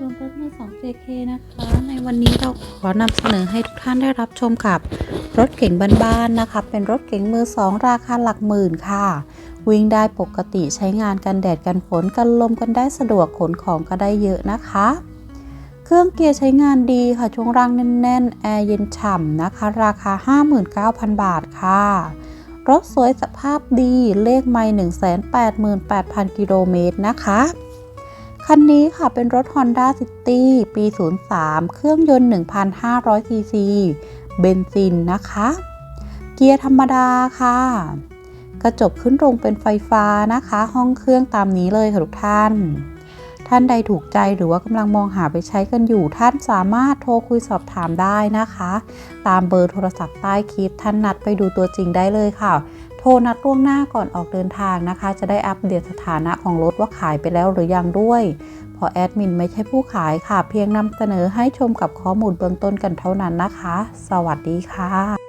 รวมรถมือ 2JK นะคะ ในวันนี้เราขอนำเสนอให้ทุกท่านได้รับชมกับ รถเก๋งบ้านๆนะคะ เป็นรถเก๋งมือ2ราคาหลักหมื่นค่ะ วิ่งได้ปกติใช้งานกันแดดกันฝนกันลมกันได้สะดวกขนของก็ได้เยอะนะคะ เครื่องเกียร์ใช้งานดีค่ะ ช่วงล่างแน่นๆ แอร์เย็นฉ่ำนะคะ ราคา 59,000 บาทค่ะรถสวยสภาพดีเลขไม่188,000 กิโลเมตรนะคะ คันนี้ค่ะเป็นรถ Honda City ปี 03 เครื่องยนต์ 1,500 ซีซี เบนซินนะคะ เกียร์ธรรมดาค่ะ กระจกขึ้นลงเป็นไฟฟ้านะคะ ห้องเครื่องตามนี้เลยค่ะทุกท่าน ท่านใดถูกใจหรือว่ากำลังมองหาไปใช้กันอยู่ ท่านสามารถโทรคุยสอบถามได้นะคะ ตามเบอร์โทรศัพท์ใต้คลิปท่านนัดไปดูตัวจริงได้เลยค่ะ ทรนัดล่วงหน้าก่อนออกเดินทางนะคะ จะได้อัปเดตสถานะของรถว่าขายไปแล้วหรือยังด้วยพอแอดมินไม่ใช่ผู้ขายค่ะ เพียงนำเสนอให้ชมกับข้อมูลเบื้องต้นกันเท่านั้นนะคะ สวัสดีค่ะ